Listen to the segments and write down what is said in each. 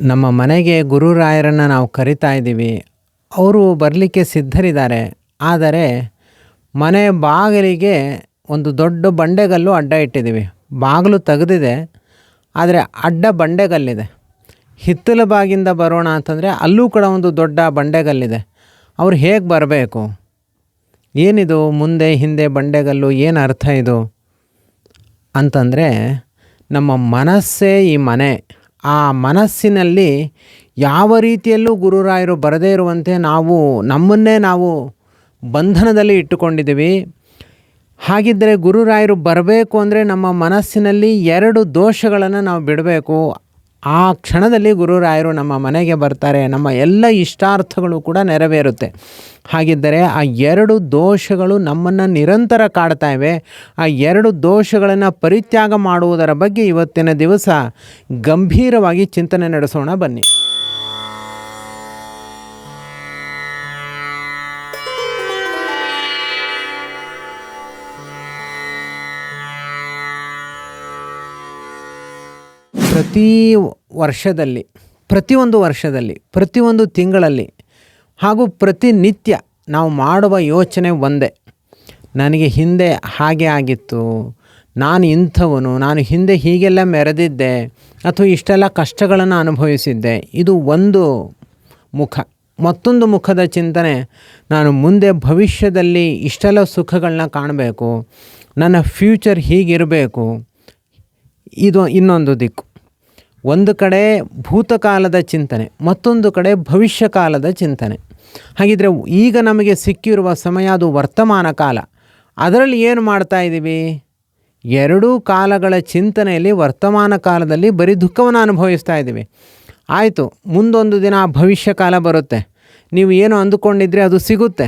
ನಮ್ಮ ಮನೆಗೆ ಗುರುರಾಯರನ್ನು ನಾವು ಕರಿತಾ ಇದ್ದೀವಿ. ಅವರು ಬರಲಿಕ್ಕೆ ಸಿದ್ಧರಿದ್ದಾರೆ. ಆದರೆ ಮನೆ ಬಾಗಿಲಿಗೆ ಒಂದು ದೊಡ್ಡ ಬಂಡೆಗಲ್ಲು ಅಡ್ಡ ಇಟ್ಟಿದ್ದೀವಿ. ಬಾಗಿಲು ತೆಗೆದಿದೆ, ಆದರೆ ಅಡ್ಡ ಬಂಡೆಗಲ್ಲಿದೆ. ಹಿತ್ತಲ ಬಾಗಿಂದ ಬರೋಣ ಅಂತಂದರೆ ಅಲ್ಲೂ ಕೂಡ ಒಂದು ದೊಡ್ಡ ಬಂಡೆಗಲ್ಲಿದೆ. ಅವ್ರು ಹೇಗೆ ಬರಬೇಕು? ಏನಿದು? ಮುಂದೆ, ಹಿಂದೆ ಬಂಡೆಗಲ್ಲು ಏನು ಅರ್ಥ ಇದು? ಅಂತಂದರೆ ನಮ್ಮ ಮನಸ್ಸೇ ಈ ಮನೆ. ಆ ಮನಸ್ಸಿನಲ್ಲಿ ಯಾವ ರೀತಿಯಲ್ಲೂ ಗುರುರಾಯರು ಬರದೇ ಇರುವಂತೆ ನಾವು, ನಮ್ಮನ್ನೇ ನಾವು ಬಂಧನದಲ್ಲಿ ಇಟ್ಟುಕೊಂಡಿದ್ದೀವಿ. ಹಾಗಿದ್ದರೆ ಗುರುರಾಯರು ಬರಬೇಕು ಅಂದರೆ ನಮ್ಮ ಮನಸ್ಸಿನಲ್ಲಿ ಎರಡು ದೋಷಗಳನ್ನು ನಾವು ಬಿಡಬೇಕು. ಆ ಕ್ಷಣದಲ್ಲಿ ಗುರುರಾಯರು ನಮ್ಮ ಮನೆಗೆ ಬರ್ತಾರೆ. ನಮ್ಮ ಎಲ್ಲ ಇಷ್ಟಾರ್ಥಗಳು ಕೂಡ ನೆರವೇರುತ್ತೆ. ಹಾಗಿದ್ದರೆ ಆ ಎರಡು ದೋಷಗಳು ನಮ್ಮನ್ನು ನಿರಂತರ ಕಾಡ್ತಾ ಇವೆ. ಆ ಎರಡು ದೋಷಗಳನ್ನು ಪರಿತ್ಯಾಗ ಮಾಡುವುದರ ಬಗ್ಗೆ ಇವತ್ತಿನ ದಿವಸ ಗಂಭೀರವಾಗಿ ಚಿಂತನೆ ನಡೆಸೋಣ ಬನ್ನಿ. ಪ್ರತಿ ವರ್ಷದಲ್ಲಿ ಪ್ರತಿಯೊಂದು ವರ್ಷದಲ್ಲಿ ಪ್ರತಿಯೊಂದು ತಿಂಗಳಲ್ಲಿ ಹಾಗೂ ಪ್ರತಿನಿತ್ಯ ನಾವು ಮಾಡುವ ಯೋಚನೆ ಒಂದೇ. ನನಗೆ ಹಿಂದೆ ಹಾಗೆ ಆಗಿತ್ತು, ನಾನು ಇಂಥವನು, ನಾನು ಹಿಂದೆ ಹೀಗೆಲ್ಲ ಮೆರೆದಿದ್ದೆ ಅಥವಾ ಇಷ್ಟೆಲ್ಲ ಕಷ್ಟಗಳನ್ನು ಅನುಭವಿಸಿದ್ದೆ. ಇದು ಒಂದು ಮುಖ. ಮತ್ತೊಂದು ಮುಖದ ಚಿಂತನೆ, ನಾನು ಮುಂದೆ ಭವಿಷ್ಯದಲ್ಲಿ ಇಷ್ಟೆಲ್ಲ ಸುಖಗಳನ್ನ ಕಾಣಬೇಕು, ನನ್ನ ಫ್ಯೂಚರ್ ಹೀಗಿರಬೇಕು. ಇದು ಇನ್ನೊಂದು ದಿಕ್ಕು. ಒಂದು ಕಡೆ ಭೂತಕಾಲದ ಚಿಂತನೆ, ಮತ್ತೊಂದು ಕಡೆ ಭವಿಷ್ಯ ಕಾಲದ ಚಿಂತನೆ. ಹಾಗಿದ್ರೆ ಈಗ ನಮಗೆ ಸಿಕ್ಕಿರುವ ಸಮಯ ಅದು ವರ್ತಮಾನ ಕಾಲ. ಅದರಲ್ಲಿ ಏನು ಮಾಡ್ತಾ ಇದ್ದೀವಿ? ಎರಡೂ ಕಾಲಗಳ ಚಿಂತನೆಯಲ್ಲಿ ವರ್ತಮಾನ ಕಾಲದಲ್ಲಿ ಬರೀ ದುಃಖವನ್ನು ಅನುಭವಿಸ್ತಾ ಇದ್ದೀವಿ. ಆಯಿತು, ಮುಂದೊಂದು ದಿನ ಭವಿಷ್ಯ ಕಾಲ ಬರುತ್ತೆ. ನೀವು ಏನು ಅಂದುಕೊಂಡಿದ್ರೆ ಅದು ಸಿಗುತ್ತೆ.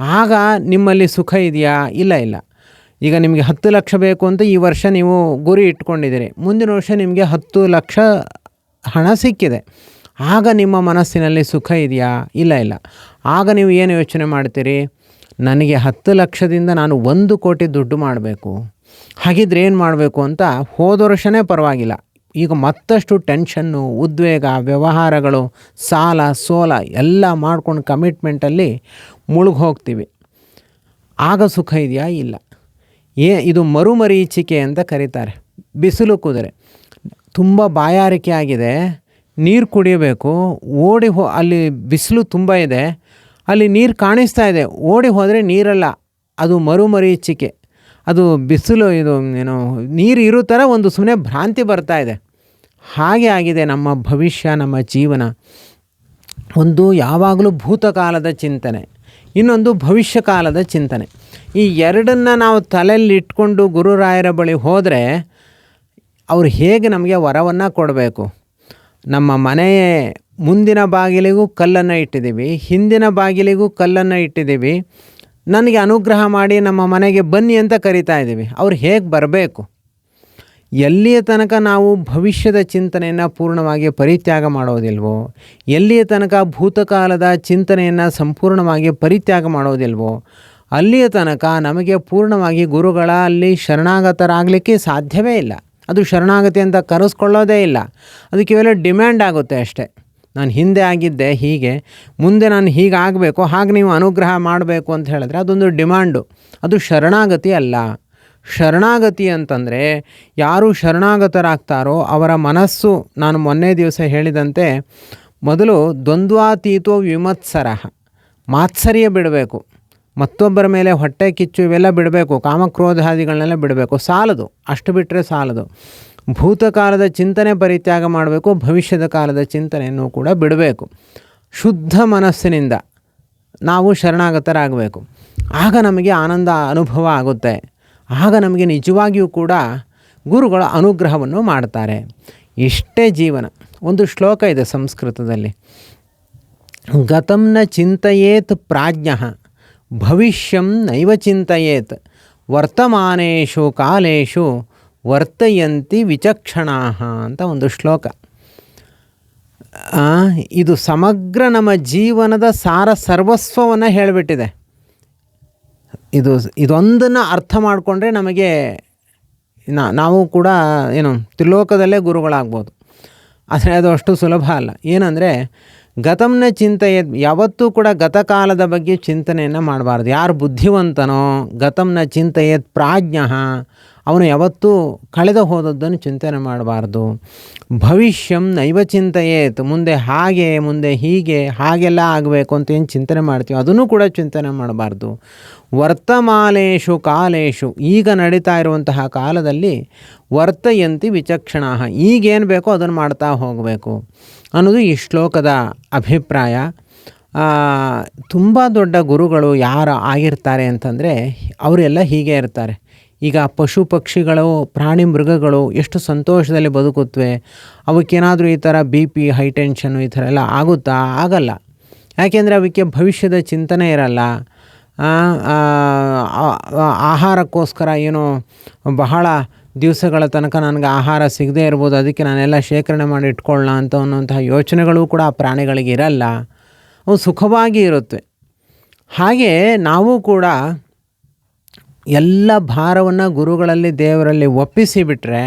ಆಗ ನಿಮ್ಮಲ್ಲಿ ಸುಖ ಇದೆಯಾ? ಇಲ್ಲ ಇಲ್ಲ. ಈಗ ನಿಮಗೆ ಹತ್ತು ಲಕ್ಷ ಬೇಕು ಅಂತ ಈ ವರ್ಷ ನೀವು ಗುರಿ ಇಟ್ಕೊಂಡಿದ್ದೀರಿ. ಮುಂದಿನ ವರ್ಷ ನಿಮಗೆ ಹತ್ತು ಲಕ್ಷ ಹಣ ಸಿಕ್ಕಿದೆ. ಆಗ ನಿಮ್ಮ ಮನಸ್ಸಿನಲ್ಲಿ ಸುಖ ಇದೆಯಾ? ಇಲ್ಲ ಇಲ್ಲ. ಆಗ ನೀವು ಏನು ಯೋಚನೆ ಮಾಡ್ತೀರಿ? ನನಗೆ ಹತ್ತು ಲಕ್ಷದಿಂದ ನಾನು ಒಂದು ಕೋಟಿ ದುಡ್ಡು ಮಾಡಬೇಕು. ಹಾಗಿದ್ರೆ ಏನು ಮಾಡಬೇಕು ಅಂತ ಹೋದ ವರ್ಷನೇ ಪರವಾಗಿಲ್ಲ. ಈಗ ಮತ್ತಷ್ಟು ಟೆನ್ಷನ್ನು, ಉದ್ವೇಗ, ವ್ಯವಹಾರಗಳು, ಸಾಲ, ಸೋಲ ಎಲ್ಲ ಮಾಡ್ಕೊಂಡು ಕಮಿಟ್ಮೆಂಟಲ್ಲಿ ಮುಳುಗಿ ಹೋಗ್ತೀವಿ ಆಗ ಸುಖ ಇದೆಯಾ? ಇಲ್ಲ. ಏ, ಇದು ಮರುಮರೀಚಿಕೆ ಅಂತ ಕರೀತಾರೆ. ಬಿಸಿಲು ಕುದುರೆ. ತುಂಬ ಬಾಯಾರಿಕೆ ಆಗಿದೆ. ನೀರು ಕುಡಿಯಬೇಕು ಓಡಿ ಹೋ, ಅಲ್ಲಿ ಬಿಸಿಲು ತುಂಬ ಇದೆ. ಅಲ್ಲಿ ನೀರು ಕಾಣಿಸ್ತಾ ಇದೆ. ಓಡಿ ಹೋದರೆ ನೀರಲ್ಲ. ಅದು ಮರುಮರೀಚಿಕೆ ಅದು ಬಿಸಿಲು, ಇದು ಏನು, ನೀರು ಇರೋ ಥರ ಒಂದು ಸುಮ್ಮನೆ ಭ್ರಾಂತಿ ಬರ್ತಾ ಇದೆ. ಹಾಗೆ ಆಗಿದೆ ನಮ್ಮ ಭವಿಷ್ಯ, ನಮ್ಮ ಜೀವನ. ಒಂದು ಯಾವಾಗಲೂ ಭೂತಕಾಲದ ಚಿಂತನೆ. ಇನ್ನೊಂದು ಭವಿಷ್ಯ ಕಾಲದ ಚಿಂತನೆ. ಈ ಎರಡನ್ನು ನಾವು ತಲೆಯಲ್ಲಿ ಇಟ್ಕೊಂಡು ಗುರುರಾಯರ ಬಳಿ ಹೋದರೆ ಅವರು ಹೇಗೆ ನಮಗೆ ವರವನ್ನು ಕೊಡಬೇಕು? ನಮ್ಮ ಮನೆಯ ಮುಂದಿನ ಬಾಗಿಲಿಗೂ ಕಲ್ಲನ್ನು ಇಟ್ಟಿದ್ದೀವಿ, ಹಿಂದಿನ ಬಾಗಿಲಿಗೂ ಕಲ್ಲನ್ನು ಇಟ್ಟಿದ್ದೀವಿ. ನನಗೆ ಅನುಗ್ರಹ ಮಾಡಿ ನಮ್ಮ ಮನೆಗೆ ಬನ್ನಿ ಅಂತ ಕರಿತಾ ಇದ್ದೀವಿ. ಅವ್ರು ಹೇಗೆ ಬರಬೇಕು? ಎಲ್ಲಿಯ ತನಕ ನಾವು ಭವಿಷ್ಯದ ಚಿಂತನೆಯನ್ನು ಪೂರ್ಣವಾಗಿ ಪರಿತ್ಯಾಗ ಮಾಡೋದಿಲ್ವೋ? ಎಲ್ಲಿಯ ತನಕ ಭೂತಕಾಲದ ಚಿಂತನೆಯನ್ನು ಸಂಪೂರ್ಣವಾಗಿ ಪರಿತ್ಯಾಗ ಮಾಡೋದಿಲ್ವೋ? ಅಲ್ಲಿಯ ತನಕ ನಮಗೆ ಪೂರ್ಣವಾಗಿ ಗುರುಗಳ ಅಲ್ಲಿ ಶರಣಾಗತರಾಗಲಿಕ್ಕೆ ಸಾಧ್ಯವೇ ಇಲ್ಲ. ಅದು ಶರಣಾಗತಿ ಅಂತ ಕರೆಸ್ಕೊಳ್ಳೋದೇ ಇಲ್ಲ. ಅದು ಕೇವಲ ಡಿಮ್ಯಾಂಡ್ ಆಗುತ್ತೆ ಅಷ್ಟೇ. ನಾನು ಹಿಂದೆ ಆಗಿದ್ದೆ ಹೀಗೆ. ಮುಂದೆ ನಾನು ಹೀಗೆ ಆಗಬೇಕು ಹಾಗೆ ನೀವು ಅನುಗ್ರಹ ಮಾಡಬೇಕು ಅಂತ ಹೇಳಿದ್ರೆ ಅದೊಂದು ಡಿಮ್ಯಾಂಡು. ಅದು ಶರಣಾಗತಿ ಅಲ್ಲ. ಶರಣಾಗತಿ ಅಂತಂದರೆ ಯಾರು ಶರಣಾಗತರಾಗ್ತಾರೋ ಅವರ ಮನಸ್ಸು, ನಾನು ಮೊನ್ನೆ ದಿವಸ ಹೇಳಿದಂತೆ, ಮೊದಲು ದ್ವಂದ್ವಾತೀತೋ ವಿಮತ್ಸರ. ಮಾತ್ಸರ್ಯ ಬಿಡಬೇಕು. ಮತ್ತೊಬ್ಬರ ಮೇಲೆ ಹೊಟ್ಟೆ ಕಿಚ್ಚು ಇವೆಲ್ಲ ಬಿಡಬೇಕು, ಕಾಮಕ್ರೋಧಾದಿಗಳನ್ನೆಲ್ಲ ಬಿಡಬೇಕು. ಸಾಲದು, ಅಷ್ಟು ಬಿಟ್ಟರೆ ಸಾಲದು. ಭೂತಕಾಲದ ಚಿಂತನೆ ಪರಿತ್ಯಾಗ ಮಾಡಬೇಕು, ಭವಿಷ್ಯದ ಕಾಲದ ಚಿಂತನೆಯನ್ನು ಕೂಡ ಬಿಡಬೇಕು. ಶುದ್ಧ ಮನಸ್ಸಿನಿಂದ ನಾವು ಶರಣಾಗತರಾಗಬೇಕು. ಆಗ ನಮಗೆ ಆನಂದ, ಅನುಭವ ಆಗುತ್ತೆ. ಆಗ ನಮಗೆ ನಿಜವಾಗಿಯೂ ಕೂಡ ಗುರುಗಳ ಅನುಗ್ರಹವನ್ನು ಮಾಡ್ತಾರೆ. ಇಷ್ಟೇ ಜೀವನ, ಒಂದು ಶ್ಲೋಕ ಇದೆ ಸಂಸ್ಕೃತದಲ್ಲಿ. ಗತಂನ ಚಿಂತೆಯೇತ್ ಪ್ರಾಜ್ಞ. ಭವಿಷ್ಯಂ ನೈವ ಚಿಂತೆಯೇತ್. ವರ್ತಮಾನೇಶು ಕಾಲೇಶು ವರ್ತಯಂತಿ ವಿಚಕ್ಷಣಾ ಅಂತ ಒಂದು ಶ್ಲೋಕ. ಇದು ಸಮಗ್ರ ನಮ್ಮ ಜೀವನದ ಸಾರ ಸರ್ವಸ್ವವನ್ನು ಹೇಳಿಬಿಟ್ಟಿದೆ. ಇದು, ಇದೊಂದನ್ನು ಅರ್ಥ ಮಾಡಿಕೊಂಡ್ರೆ ನಮಗೆ ನಾವು ಕೂಡ ಏನು, ತ್ರಿಲೋಕದಲ್ಲೇ ಗುರುಗಳಾಗ್ಬೋದು. ಆದರೆ ಅದು ಅಷ್ಟು ಸುಲಭ ಅಲ್ಲ. ಏನಂದರೆ ಗತಂನ ಚಿಂತೆಯ ಯಾವತ್ತೂ ಕೂಡ ಗತಕಾಲದ ಬಗ್ಗೆ ಚಿಂತನೆಯನ್ನು ಮಾಡಬಾರ್ದು. ಯಾರು ಬುದ್ಧಿವಂತನೋ ಗತಂನ ಚಿಂತೆಯತ್ ಪ್ರಾಜ್ಞ ಅವನು ಯಾವತ್ತೂ ಕಳೆದು ಹೋದದ್ದನ್ನು ಚಿಂತನೆ ಮಾಡಬಾರ್ದು. ಭವಿಷ್ಯಂ ನೈವ ಚಿಂತೆಯೇತು, ಮುಂದೆ ಹಾಗೆ, ಮುಂದೆ ಹೀಗೆ, ಹಾಗೆಲ್ಲ ಆಗಬೇಕು ಅಂತ ಏನು ಚಿಂತನೆ ಮಾಡ್ತೀವಿ ಅದನ್ನು ಕೂಡ ಚಿಂತನೆ ಮಾಡಬಾರ್ದು. ವರ್ತಮಾನೇಶು ಕಾಲೇಶು, ಈಗ ನಡೀತಾ ಇರುವಂತಹ ಕಾಲದಲ್ಲಿ ವರ್ತಯಂತಿ ವಿಚಕ್ಷಣ ಈಗೇನು ಬೇಕೋ ಅದನ್ನು ಮಾಡ್ತಾ ಹೋಗಬೇಕು. ಅನ್ನೋದು ಈ ಶ್ಲೋಕದ ಅಭಿಪ್ರಾಯ. ತುಂಬ ದೊಡ್ಡ ಗುರುಗಳು ಯಾರು ಆಗಿರ್ತಾರೆ ಅಂತಂದರೆ, ಅವರೆಲ್ಲ ಹೀಗೆ ಇರ್ತಾರೆ. ಈಗ ಪಶು ಪಕ್ಷಿಗಳು, ಪ್ರಾಣಿ ಮೃಗಗಳು ಎಷ್ಟು ಸಂತೋಷದಲ್ಲಿ ಬದುಕುತ್ತವೆ, ಅವಕ್ಕೇನಾದರೂ ಈ ಥರ ಬಿ ಪಿ, ಹೈ ಟೆನ್ಷನ್ನು ಈ ಥರ ಎಲ್ಲ ಆಗುತ್ತಾ? ಆಗಲ್ಲ. ಯಾಕೆಂದರೆ ಅವಕ್ಕೆ ಭವಿಷ್ಯದ ಚಿಂತನೆ ಇರಲ್ಲ. ಆಹಾರಕ್ಕೋಸ್ಕರ ಏನೋ ಬಹಳ ದಿವಸಗಳ ತನಕ ನನಗೆ ಆಹಾರ ಸಿಗದೇ ಇರ್ಬೋದು, ಅದಕ್ಕೆ ನಾನೆಲ್ಲ ಶೇಖರಣೆ ಮಾಡಿ ಇಟ್ಕೊಳ್ಳೋಣ ಅಂತ ಅನ್ನುವಂತಹ ಯೋಚನೆಗಳು ಕೂಡ ಆ ಪ್ರಾಣಿಗಳಿಗೆ ಇರಲ್ಲ. ಅವು ಸುಖವಾಗಿ ಇರುತ್ತೆ. ಹಾಗೆ ನಾವು ಕೂಡ ಎಲ್ಲ ಭಾರವನ್ನು ಗುರುಗಳಲ್ಲಿ, ದೇವರಲ್ಲಿ ಒಪ್ಪಿಸಿಬಿಟ್ರೆ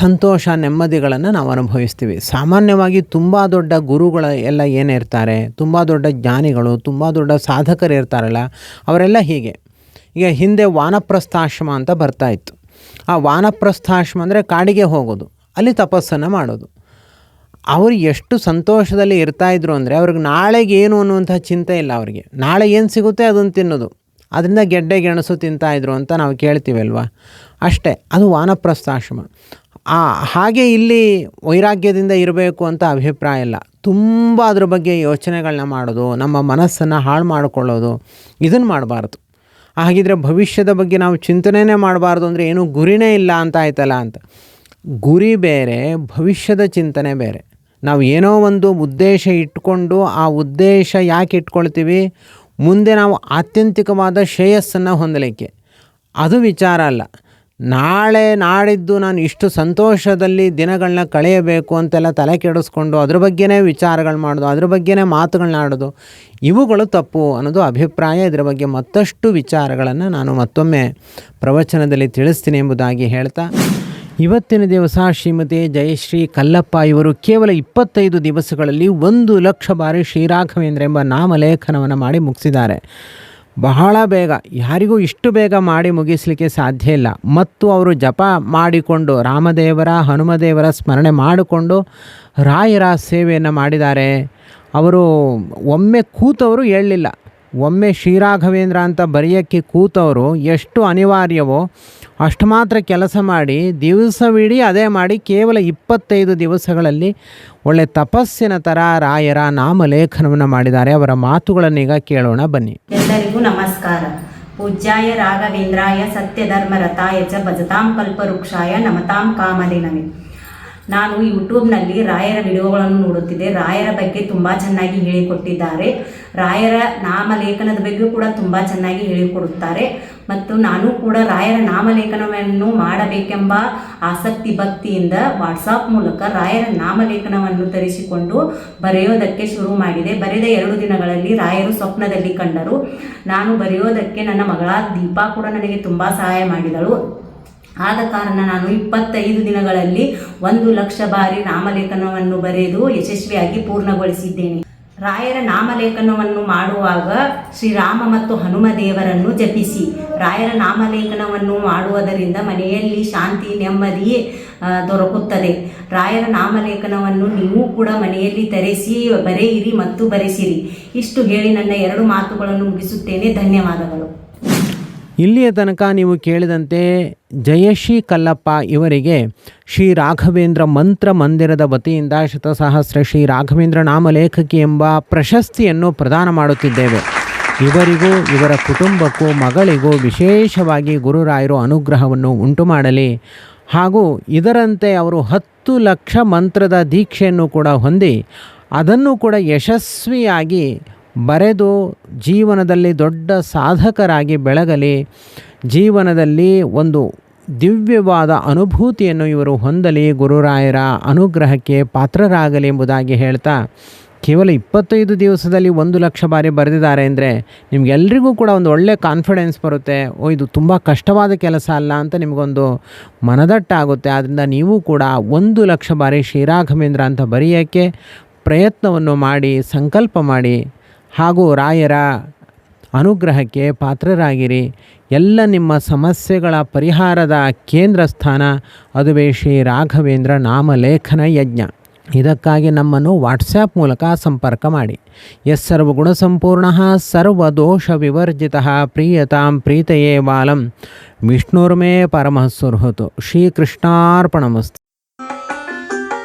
ಸಂತೋಷ, ನೆಮ್ಮದಿಗಳನ್ನು ನಾವು ಅನುಭವಿಸ್ತೀವಿ. ಸಾಮಾನ್ಯವಾಗಿ ತುಂಬ ದೊಡ್ಡ ಗುರುಗಳ ಎಲ್ಲ ಏನಿರ್ತಾರೆ ತುಂಬ ದೊಡ್ಡ ಜ್ಞಾನಿಗಳು, ತುಂಬ ದೊಡ್ಡ ಸಾಧಕರು ಇರ್ತಾರಲ್ಲ, ಅವರೆಲ್ಲ ಹೀಗೆ. ಈಗ ಹಿಂದೆ ವಾನಪ್ರಸ್ಥಾಶ್ರಮ ಅಂತ ಬರ್ತಾ ಇತ್ತು. ಆ ವಾನಪ್ರಸ್ಥಾಶ್ರಮ ಅಂದರೆ ಕಾಡಿಗೆ ಹೋಗೋದು, ಅಲ್ಲಿ ತಪಸ್ಸನ್ನು ಮಾಡೋದು. ಅವರು ಎಷ್ಟು ಸಂತೋಷದಲ್ಲಿ ಇರ್ತಾಯಿದ್ರು ಅಂದರೆ, ಅವ್ರಿಗೆ ನಾಳೆಗೇನು ಅನ್ನುವಂಥ ಚಿಂತೆ ಇಲ್ಲ ಅವರಿಗೆ. ನಾಳೆ ಏನು ಸಿಗುತ್ತೆ ಅದನ್ನು ತಿನ್ನೋದು. ಅದರಿಂದ ಗೆಡ್ಡೆ ಗೆಣಸು ತಿಂತಾಯಿದ್ರು ಅಂತ ನಾವು ಕೇಳ್ತೀವಲ್ವಾ? ಅಷ್ಟೇ, ಅದು ವಾನಪ್ರಸ್ಥಾಶ್ರಮ. ಆ, ಹಾಗೆ ಇಲ್ಲಿ ವೈರಾಗ್ಯದಿಂದ ಇರಬೇಕು ಅಂತ ಅಭಿಪ್ರಾಯ ಇಲ್ಲ. ತುಂಬ ಅದ್ರ ಬಗ್ಗೆ ಯೋಚನೆಗಳನ್ನ ಮಾಡೋದು, ನಮ್ಮ ಮನಸ್ಸನ್ನು ಹಾಳು ಮಾಡಿಕೊಳ್ಳೋದು ಇದನ್ನು ಮಾಡಬಾರ್ದು. ಹಾಗಿದ್ರೆ ಭವಿಷ್ಯದ ಬಗ್ಗೆ ನಾವು ಚಿಂತನೆಯೇ ಮಾಡಬಾರ್ದು ಅಂದರೆ ಏನೂ ಗುರಿನೇ ಇಲ್ಲ ಅಂತ ಆಯ್ತಲ್ಲ ಅಂತ. ಗುರಿ ಬೇರೆ, ಭವಿಷ್ಯದ ಚಿಂತನೆ ಬೇರೆ. ನಾವು ಏನೋ ಒಂದು ಉದ್ದೇಶ ಇಟ್ಕೊಂಡು ಆ ಉದ್ದೇಶ ಯಾಕೆ ಇಟ್ಕೊಳ್ತೀವಿ? ಮುಂದೆ ನಾವು ಆತ್ಯಂತಿಕವಾದ ಶ್ರೇಯಸ್ಸನ್ನು ಹೊಂದಲಿಕ್ಕೆ. ಅದು ವಿಚಾರ ಅಲ್ಲ. ನಾಳೆ ನಾಡಿದ್ದು ನಾನು ಇಷ್ಟು ಸಂತೋಷದಲ್ಲಿ ದಿನಗಳನ್ನ ಕಳೆಯಬೇಕು ಅಂತೆಲ್ಲ ತಲೆ ಕೆಡಿಸ್ಕೊಂಡು ಅದ್ರ ಬಗ್ಗೆನೇ ವಿಚಾರಗಳು ಮಾಡೋದು, ಅದ್ರ ಬಗ್ಗೆನೇ ಮಾತುಗಳನ್ನಾಡೋದು ಇವುಗಳು ತಪ್ಪು ಅನ್ನೋದು ಅಭಿಪ್ರಾಯ. ಇದರ ಬಗ್ಗೆ ಮತ್ತಷ್ಟು ವಿಚಾರಗಳನ್ನು ನಾನು ಮತ್ತೊಮ್ಮೆ ಪ್ರವಚನದಲ್ಲಿ ತಿಳಿಸ್ತೀನಿ ಎಂಬುದಾಗಿ ಹೇಳ್ತಾ ಇವತ್ತಿನ ದಿವಸ ಶ್ರೀಮತಿ ಜಯಶ್ರೀ ಕಲ್ಲಪ್ಪ ಇವರು ಕೇವಲ ಇಪ್ಪತ್ತೈದು ದಿವಸಗಳಲ್ಲಿ ಒಂದು ಲಕ್ಷ ಬಾರಿ ಶ್ರೀರಾಘವೇಂದ್ರ ಎಂಬ ನಾಮಲೇಖನವನ್ನು ಮಾಡಿ ಮುಗಿಸಿದ್ದಾರೆ. ಬಹಳ ಬೇಗ, ಯಾರಿಗೂ ಇಷ್ಟು ಬೇಗ ಮಾಡಿ ಮುಗಿಸಲಿಕ್ಕೆ ಸಾಧ್ಯ ಇಲ್ಲ. ಮತ್ತು ಅವರು ಜಪ ಮಾಡಿಕೊಂಡು, ರಾಮದೇವರ, ಹನುಮದೇವರ ಸ್ಮರಣೆ ಮಾಡಿಕೊಂಡು ರಾಯರ ಸೇವೆಯನ್ನು ಮಾಡಿದ್ದಾರೆ. ಅವರು ಒಮ್ಮೆ ಕೂತವರು ಹೇಳಲಿಲ್ಲ ಒಮ್ಮೆ ಶ್ರೀರಾಘವೇಂದ್ರ ಅಂತ ಬರೆಯೋಕ್ಕೆ ಕೂತವರು ಎಷ್ಟು ಅನಿವಾರ್ಯವೋ ಅಷ್ಟು ಮಾತ್ರ ಕೆಲಸ ಮಾಡಿ ದಿವಸವಿಡೀ ಅದೇ ಮಾಡಿ ಕೇವಲ ಇಪ್ಪತ್ತೈದು ದಿವಸಗಳಲ್ಲಿ ಒಳ್ಳೆ ತಪಸ್ಸಿನ ಥರ ರಾಯರ ನಾಮಲೇಖನವನ್ನು ಮಾಡಿದ್ದಾರೆ. ಅವರ ಮಾತುಗಳನ್ನೀಗ ಕೇಳೋಣ, ಬನ್ನಿ. ಎಲ್ಲರಿಗೂ ನಮಸ್ಕಾರ. ಪೂಜ್ಯಾಯ ರಾಘವೇಂದ್ರಾಯ ಸತ್ಯಧರ್ಮರತಾಯ ಚ ಭಜತಾಂ ಕಲ್ಪವೃಕ್ಷಾಯ ನಮತಾಂ ಕಾಮಧೇನವೆ. ನಾನು ಯೂಟ್ಯೂಬ್ನಲ್ಲಿ ರಾಯರ ವಿಡಿಯೋಗಳನ್ನು ನೋಡುತ್ತಿದ್ದೆ. ರಾಯರ ಬಗ್ಗೆ ತುಂಬ ಚೆನ್ನಾಗಿ ಹೇಳಿಕೊಟ್ಟಿದ್ದಾರೆ. ರಾಯರ ನಾಮಲೇಖನದ ಬಗ್ಗೆ ಕೂಡ ತುಂಬ ಚೆನ್ನಾಗಿ ಹೇಳಿಕೊಡುತ್ತಾರೆ. ಮತ್ತು ನಾನು ಕೂಡ ರಾಯರ ನಾಮಲೇಖನವನ್ನು ಮಾಡಬೇಕೆಂಬ ಆಸಕ್ತಿ, ಭಕ್ತಿಯಿಂದ ವಾಟ್ಸಾಪ್ ಮೂಲಕ ರಾಯರ ನಾಮಲೇಖನವನ್ನು ತರಿಸಿಕೊಂಡು ಬರೆಯೋದಕ್ಕೆ ಶುರು ಮಾಡಿದೆ. ಬರೆದ ಎರಡು ದಿನಗಳಲ್ಲಿ ರಾಯರು ಸ್ವಪ್ನದಲ್ಲಿ ಕಂಡರು. ನಾನು ಬರೆಯೋದಕ್ಕೆ ನನ್ನ ಮಗಳ ದೀಪಾ ಕೂಡ ನನಗೆ ತುಂಬ ಸಹಾಯ ಮಾಡಿದಳು. ಆದ ಕಾರಣ ನಾನು ಇಪ್ಪತ್ತೈದು ದಿನಗಳಲ್ಲಿ ಒಂದು ಲಕ್ಷ ಬಾರಿ ನಾಮಲೇಖನವನ್ನು ಬರೆದು ಯಶಸ್ವಿಯಾಗಿ ಪೂರ್ಣಗೊಳಿಸಿದ್ದೇನೆ. ರಾಯರ ನಾಮಲೇಖನವನ್ನು ಮಾಡುವಾಗ ಶ್ರೀರಾಮ ಮತ್ತು ಹನುಮ ದೇವರನ್ನು ಜಪಿಸಿ. ರಾಯರ ನಾಮಲೇಖನವನ್ನು ಮಾಡುವುದರಿಂದ ಮನೆಯಲ್ಲಿ ಶಾಂತಿ, ನೆಮ್ಮದಿ ದೊರಕುತ್ತದೆ. ರಾಯರ ನಾಮಲೇಖನವನ್ನು ನೀವು ಕೂಡ ಮನೆಯಲ್ಲಿ ತರಿಸಿ, ಬರೆಯಿರಿ ಮತ್ತು ಬರೆಸಿರಿ. ಇಷ್ಟು ಹೇಳಿ ನನ್ನ ಎರಡು ಮಾತುಗಳನ್ನು ಮುಗಿಸುತ್ತೇನೆ. ಧನ್ಯವಾದಗಳು. ಇಲ್ಲಿಯ ತನಕ ನೀವು ಕೇಳಿದಂತೆ ಜಯಶ್ರೀ ಕಲ್ಲಪ್ಪ ಇವರಿಗೆ ಶ್ರೀ ರಾಘವೇಂದ್ರ ಮಂತ್ರ ಮಂದಿರದ ವತಿಯಿಂದ ಶತಸಹಸ್ರ ಶ್ರೀ ರಾಘವೇಂದ್ರ ನಾಮಲೇಖಕಿ ಎಂಬ ಪ್ರಶಸ್ತಿಯನ್ನು ಪ್ರದಾನ ಮಾಡುತ್ತಿದ್ದೇವೆ. ಇವರಿಗೂ, ಇವರ ಕುಟುಂಬಕ್ಕೂ, ಮಗಳಿಗೂ ವಿಶೇಷವಾಗಿ ಗುರುರಾಯರು ಅನುಗ್ರಹವನ್ನು ಉಂಟು ಮಾಡಲಿ ಹಾಗೂ ಇದರಂತೆ ಅವರು ಹತ್ತು ಲಕ್ಷ ಮಂತ್ರದ ದೀಕ್ಷೆಯನ್ನು ಕೂಡ ಹೊಂದಿ, ಅದನ್ನು ಕೂಡ ಯಶಸ್ವಿಯಾಗಿ ಬರೆದು ಜೀವನದಲ್ಲಿ ದೊಡ್ಡ ಸಾಧಕರಾಗಿ ಬೆಳಗಲಿ, ಜೀವನದಲ್ಲಿ ಒಂದು ದಿವ್ಯವಾದ ಅನುಭೂತಿಯನ್ನು ಇವರು ಹೊಂದಲಿ, ಗುರುರಾಯರ ಅನುಗ್ರಹಕ್ಕೆ ಪಾತ್ರರಾಗಲಿ ಎಂಬುದಾಗಿ ಹೇಳ್ತಾ ಕೇವಲ ಇಪ್ಪತ್ತೈದು ದಿವಸದಲ್ಲಿ ಒಂದು ಲಕ್ಷ ಬಾರಿ ಬರೆದಿದ್ದಾರೆ ಅಂದರೆ ನಿಮಗೆಲ್ರಿಗೂ ಕೂಡ ಒಂದು ಒಳ್ಳೆಯ ಕಾನ್ಫಿಡೆನ್ಸ್ ಬರುತ್ತೆ. ಓ, ಇದು ತುಂಬ ಕಷ್ಟವಾದ ಕೆಲಸ ಅಲ್ಲ ಅಂತ ನಿಮಗೊಂದು ಮನದಟ್ಟಾಗುತ್ತೆ. ಆದ್ದರಿಂದ ನೀವು ಕೂಡ ಒಂದು ಲಕ್ಷ ಬಾರಿ ಶ್ರೀರಾಘವೇಂದ್ರ ಅಂತ ಬರೆಯೋಕ್ಕೆ ಪ್ರಯತ್ನವನ್ನು ಮಾಡಿ, ಸಂಕಲ್ಪ ಮಾಡಿ ಹಾಗೂ ರಾಯರ ಅನುಗ್ರಹಕ್ಕೆ ಪಾತ್ರರಾಗಿರಿ. ಎಲ್ಲ ನಿಮ್ಮ ಸಮಸ್ಯೆಗಳ ಪರಿಹಾರದ ಕೇಂದ್ರ ಸ್ಥಾನ ಅದುವೇ ಶ್ರೀ ರಾಘವೇಂದ್ರ ನಾಮಲೇಖನ ಯಜ್ಞ. ಇದಕ್ಕಾಗಿ ನಮ್ಮನ್ನು ವಾಟ್ಸ್ಯಾಪ್ ಮೂಲಕ ಸಂಪರ್ಕ ಮಾಡಿ. ಎಸ್ ಸರ್ವಗುಣ ಸಂಪೂರ್ಣ ಸರ್ವದೋಷ ವಿವರ್ಜಿತ ಪ್ರೀಯತಾಂ ಪ್ರೀತಯೇ ಬಾಲಂ. ವಿಷ್ಣುರ್ಮೇ ಶ್ರೀ ಶ್ರೀಕೃಷ್ಣಾರ್ಪಣಮಸ್ತು.